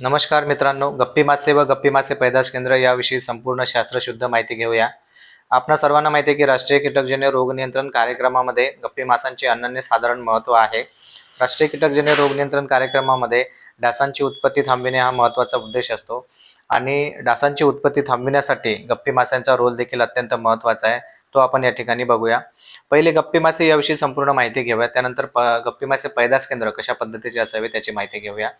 नमस्कार मित्रांनो गप्पी मासे व गप्पी मासे पैदास केंद्र याविषयी संपूर्ण शास्त्रशुद्ध माहिती घेऊया. आपणा सर्वांना माहिती आहे की राष्ट्रीय कीटकजन्य रोग नियंत्रण कार्यक्रमामध्ये गप्पी मासांचे अनन्य साधारण महत्त्व आहे. राष्ट्रीय कीटकजन्य रोग नियंत्रण कार्यक्रमामध्ये डासांची उत्पत्ती थांबविणे हा महत्त्वाचा उद्देश असतो. आणि डासांची उत्पत्ती थांबविण्यासाठी गप्पी माशांचा रोल देखील अत्यंत महत्त्वाचा आहे. तो आपण या ठिकाणी बघूया. पहिले गप्पी मासे याविषयी संपूर्ण माहिती घेऊया. त्यानंतर प गप्पी मासे पैदास केंद्र कशा पद्धतीचे असावे त्याची माहिती घेऊया.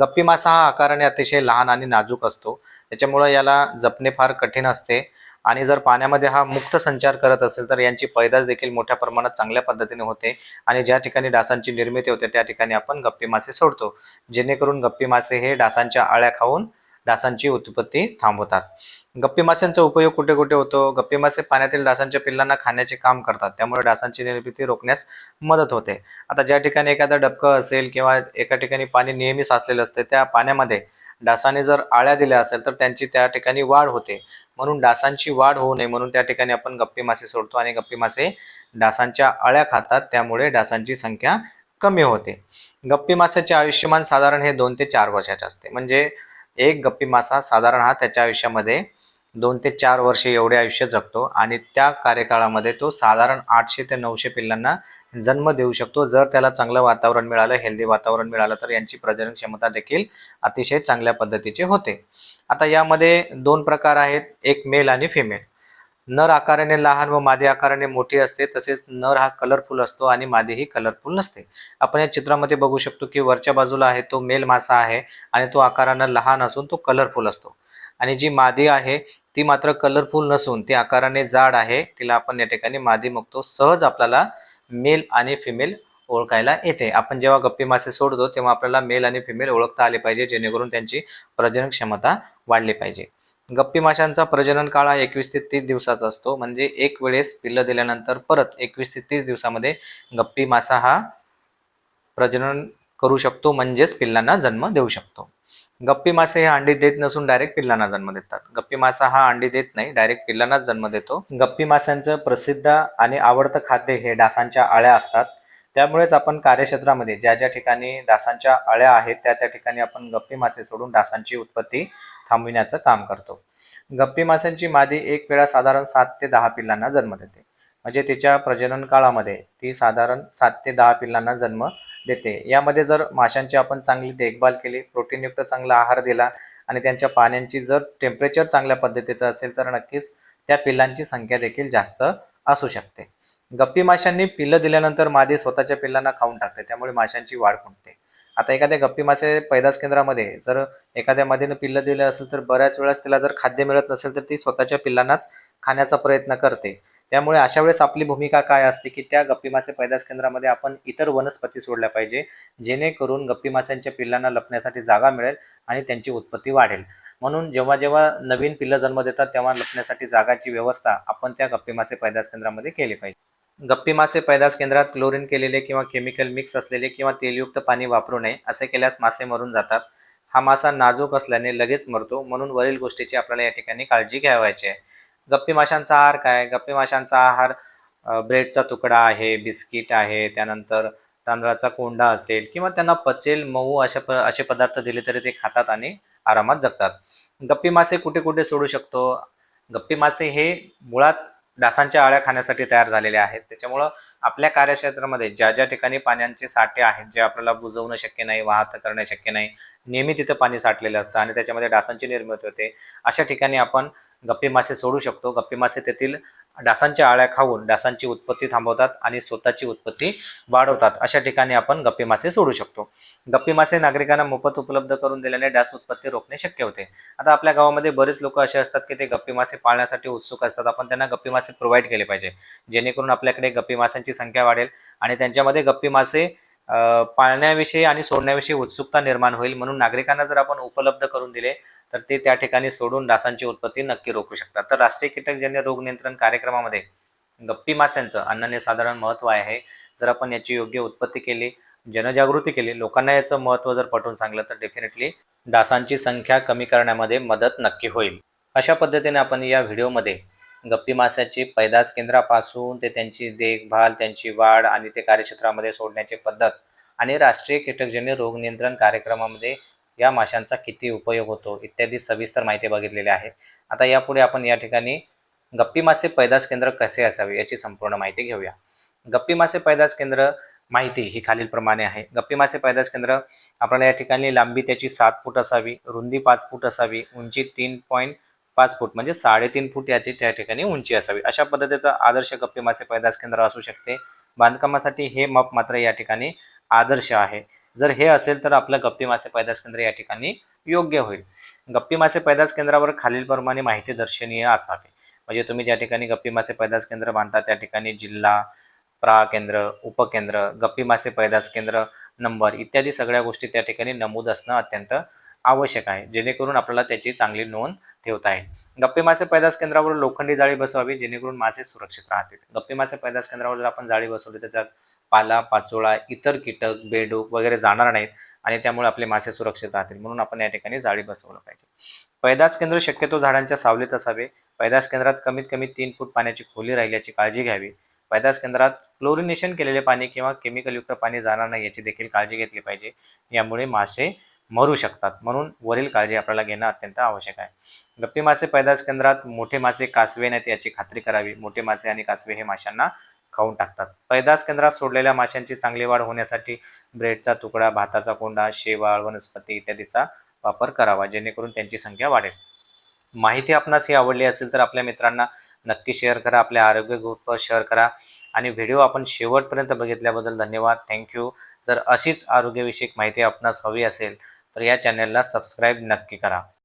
गप्पी मासा हा आकाराने अतिशय लहान आणि नाजूक असतो. त्याच्यामुळं याला जपणे फार कठीण असते. आणि जर पाण्यामध्ये हा मुक्त संचार करत असेल तर यांची पैदास देखील मोठ्या प्रमाणात चांगल्या पद्धतीने होते. आणि ज्या ठिकाणी डासांची निर्मिती होते त्या ठिकाणी आपण गप्पी मासे सोडतो. जेणेकरून गप्पी मासे हे डासांच्या आळ्या खाऊन डासांची उत्पत्ती थांबवतात. गप्पी माशांचा उपयोग कुठे कुठे होतो? गप्पी मासे पाण्यातील डासांच्या पिल्लांना खाण्याचे काम करतात त्यामुळे डासांची निर्मिती रोखण्यास मदत होते. आता ज्या ठिकाणी एखादं डबकं असेल किंवा एका ठिकाणी पाणी नेहमी साचलेलं असते त्या पाण्यामध्ये डासाने जर आळ्या दिल्या असेल तर त्यांची त्या ठिकाणी वाढ होते. म्हणून डासांची वाढ होऊ नये म्हणून त्या ठिकाणी आपण गप्पी मासे सोडतो आणि गप्पी मासे डासांच्या अळ्या खातात त्यामुळे डासांची संख्या कमी होते. गप्पी माशाचे आयुष्यमान साधारण हे दोन ते चार वर्षाचे असते. म्हणजे एक गप्पी मासा साधारण हा त्याच्या आयुष्यामध्ये दोन ते चार वर्षे एवढे आयुष्य जगतो आणि त्या कार्यकाळामध्ये तो साधारण आठशे ते नऊशे पिल्लांना जन्म देऊ शकतो. जर त्याला चांगलं वातावरण मिळालं हेल्दी वातावरण मिळालं तर यांची प्रजनन क्षमता देखील अतिशय चांगल्या पद्धतीची होते. आता यामध्ये दोन प्रकार आहेत एक मेल आणि फिमेल नर आकाराने लहान व मादी आकाराने मोठी असते तसेच नर हा कलरफुल असतो आणि मादी ही कलरफुल नसते. आपण या चित्रामध्ये बघू शकतो की वरच्या बाजूला आहे तो मेल मासा आहे आणि तो आकारानं लहान असून तो कलरफुल असतो. आणि जी मादी आहे ती मात्र कलरफुल नसून ती आकाराने जाड आहे तिला आपण या ठिकाणी मादी बघतो सहज आपल्याला मेल आणि फिमेल ओळखायला येते. आपण जेव्हा गप्पी मासे सोडतो तेव्हा आपल्याला मेल आणि फिमेल ओळखता आले पाहिजे जेणेकरून त्यांची प्रजनन क्षमता वाढली पाहिजे. गप्पी माशांचा प्रजनन काळ हा एकवीस ते तीस दिवसाचा असतो. म्हणजे एक वेळेस पिल्लं दिल्यानंतर परत एकवीस ते तीस दिवसामध्ये गप्पी मासा हा प्रजनन करू शकतो म्हणजेच पिल्लांना जन्म देऊ शकतो. गप्पी मासे हे अंडी देत नसून डायरेक्ट पिल्लांना जन्म देतात. गप्पी मासा हा अंडी देत नाही डायरेक्ट पिल्लांनाच जन्म देतो. गप्पी माशांचं प्रसिद्ध आणि आवडतं खाद्य हे डासांच्या अळ्या असतात. त्यामुळेच आपण कार्यक्षेत्रामध्ये ज्या ज्या ठिकाणी डासांच्या अळ्या आहेत त्या त्या ठिकाणी आपण गप्पी मासे सोडून डासांची उत्पत्ती थांबविण्याचं काम करतो. गप्पी माशांची मादी एक वेळा साधारण सात ते दहा पिल्लांना जन्म देते. म्हणजे तिच्या प्रजनन काळामध्ये ती साधारण सात ते दहा पिल्लांना जन्म देते. यामध्ये जर माशांची आपण चांगली देखभाल केली प्रोटीनयुक्त चांगला आहार दिला आणि त्यांच्या पाण्यांची जर टेम्परेचर चांगल्या पद्धतीचं असेल तर नक्कीच त्या पिल्लांची संख्या देखील जास्त असू शकते. गप्पी माशांनी पिल्लं दिल्यानंतर मादी स्वतःच्या पिल्लांना खाऊन टाकते. त्यामुळे माशांची वाढ खुंटते आता एखाद्या गप्पी मासे पैदास केंद्रामध्ये जर एखाद्या मादीनं पिल्लं दिलं असेल तर बऱ्याच वेळेस तिला जर खाद्य मिळत नसेल तर ती स्वतःच्या पिल्लांनाच खाण्याचा प्रयत्न करते. त्यामुळे अशा वेळेस आपली भूमिका काय असते की त्या गप्पी मासे पैदास केंद्रामध्ये आपण इतर वनस्पती सोडल्या पाहिजे जेणेकरून गप्पी माशांच्या पिल्लांना लपण्यासाठी जागा मिळेल आणि त्यांची उत्पत्ती वाढेल. म्हणून जेव्हा जेव्हा नवीन पिल्लं जन्म देतात तेव्हा लपण्यासाठी जागाची व्यवस्था आपण त्या गप्पी मासे पैदास केंद्रामध्ये केली पाहिजे. गप्पी मासे पैदास केंद्रात क्लोरीन केलेले किंवा केमिकल मिक्स असलेले किंवा तेलयुक्त पाणी वापरू नये असे केल्यास मासे मरून जातात. हा मासा नाजूक असल्याने लगेच मरतो म्हणून वरील गोष्टीची आपल्याला या ठिकाणी काळजी घ्यावायची आहे. गप्पी माशांचा आहार काय? गप्पी माशांचा आहार ब्रेडचा तुकडा आहे बिस्किट आहे त्यानंतर तांदळाचा कोंडा असेल किंवा त्यांना पचेल मऊ अशा प असे पदार्थ दिले तरी ते खातात आणि आरामात जगतात. गप्पी मासे कुठे कुठे सोडू शकतो? गप्पी मासे हे मुळात डासांच्या अळ्या खाण्यासाठी तयार झालेल्या आहेत. त्याच्यामुळं आपल्या कार्यक्षेत्रामध्ये ज्या ज्या ठिकाणी पाण्याचे साठे आहेत जे आपल्याला बुजवणं शक्य नाही वाहत करणं शक्य नाही नेहमी तिथं पाणी साठलेलं असतं आणि त्याच्यामध्ये डासांची निर्मिती होते. अशा ठिकाणी आपण गप्पी मासे सोडू शकतो. गप्पी मासे तेथील डासांच्या आळ्या खाऊन डासांची उत्पत्ती थांबवतात आणि स्वतःची उत्पत्ती वाढवतात. अशा ठिकाणी आपण गप्पी मासे सोडू शकतो. गप्पी मासे नागरिकांना मोफत उपलब्ध करून दिल्याने डास उत्पत्ती रोखणे शक्य होते. आता आपल्या गावामध्ये बरेच लोक असे असतात की ते गप्पी मासे पाळण्यासाठी उत्सुक असतात. आपण त्यांना गप्पी मासे प्रोव्हाइड केले पाहिजे. जेणेकरून आपल्याकडे गप्पी माशांची संख्या वाढेल आणि त्यांच्यामध्ये गप्पी मासे पाळण्याविषयी आणि सोडण्याविषयी उत्सुकता निर्माण होईल म्हणून नागरिकांना जर आपण उपलब्ध करून दिले तर ते त्या ठिकाणी सोडून डासांची उत्पत्ती नक्की रोखू शकतात. तर राष्ट्रीय कीटकजन्य रोग नियंत्रण कार्यक्रमामध्ये गप्पी माशांचं अन्नाने साधारण महत्त्व आहे. जर आपण याची योग्य उत्पत्ती केली जनजागृती केली लोकांना याचं महत्त्व जर पटवून सांगलं तर डेफिनेटली डासांची संख्या कमी करण्यामध्ये मदत नक्की होईल. अशा पद्धतीने आपण या व्हिडिओमध्ये गप्पी माशाची पैदास केंद्रापासून ते त्यांची देखभाल त्यांची वाढ आणि ते कार्यक्षेत्रामध्ये सोडण्याची पद्धत आणि राष्ट्रीय कीटकजन्य रोग नियंत्रण कार्यक्रमामध्ये या माशांचा किती उपयोग होतो इत्यादी सविस्तर माहिती बघितलेली आहे. आता यापुढे आपण या ठिकाणी गप्पी मासे पैदास केंद्र कसे असावे याची संपूर्ण माहिती घेऊया. गप्पी मासे पैदास केंद्र माहिती ही खालीलप्रमाणे आहे. गप्पी मासे पैदास केंद्र आपल्याला या ठिकाणी लांबी त्याची सात फूट असावी रुंदी पाच फूट असावी उंची तीन पॉईंट पाच फूट म्हणजे साडेतीन फूट याची त्या ठिकाणी उंची असावी. अशा पद्धतीचं आदर्श गप्पी मासे पैदास केंद्र असू शकते. बांधकामासाठी हे माप मात्र या ठिकाणी आदर्श आहे. जर हे असेल तर आपलं गप्पी मासे पैदास केंद्र या ठिकाणी योग्य होईल. गप्पी मासे पैदास केंद्रावर खालीलप्रमाणे माहिती दर्शनीय असावी. म्हणजे तुम्ही ज्या ठिकाणी गप्पी मासे पैदास केंद्र बांधता त्या ठिकाणी जिल्हा प्रा केंद्र उपकेंद्र गप्पी मासे पैदास केंद्र नंबर इत्यादी सगळ्या गोष्टी त्या ठिकाणी नमूद असणं अत्यंत आवश्यक आहे जेणेकरून आपल्याला त्याची चांगली नोंद ठेवता येईल. गप्पे मासे पैदास केंद्रावर लोखंडी जाळी बसवावी जेणेकरून मासे सुरक्षित राहतील. गप्पे मासे पैदास केंद्रावर जर आपण जाळी बसवली तर त्यात पाला पाचोळा इतर कीटक बेडूक वगैरे जाणार नाहीत आणि त्यामुळे आपले मासे सुरक्षित राहतील. म्हणून आपण या ठिकाणी जाळी बसवलं पाहिजे. पैदास केंद्र शक्यतो झाडांच्या सावलीत असावे. पैदास केंद्रात कमीत कमी तीन फूट पाण्याची खोली राहिल्याची काळजी घ्यावी. पैदास केंद्रात क्लोरिनेशन केलेले पाणी किंवा केमिकलयुक्त पाणी जाणार नाही याची देखील काळजी घेतली पाहिजे. यामुळे मासे मरू शकतात. म्हणून वरील काळजी आपल्याला घेणं अत्यंत आवश्यक आहे. गप्पी मासे पैदास केंद्रात मोठे मासे कासवे नाहीत याची खात्री करावी. मोठे मासे आणि कासवे हे माशांना खाऊन टाकतात. पैदास केंद्रात सोडलेल्या माशांची चांगली वाढ होण्यासाठी ब्रेडचा तुकडा भाताचा कोंडा शेवाळ वनस्पती इत्यादीचा वापर करावा जेणेकरून त्यांची संख्या वाढेल. माहिती आपणास ही आवडली असेल तर आपल्या मित्रांना नक्की शेअर करा. आपल्या आरोग्य ग्रुपवर शेअर करा. आणि व्हिडिओ आपण शेवटपर्यंत बघितल्याबद्दल धन्यवाद. थँक्यू. जर अशीच आरोग्यविषयक माहिती आपणास हवी असेल तर या चॅनलला सबस्क्राईब नक्की करा.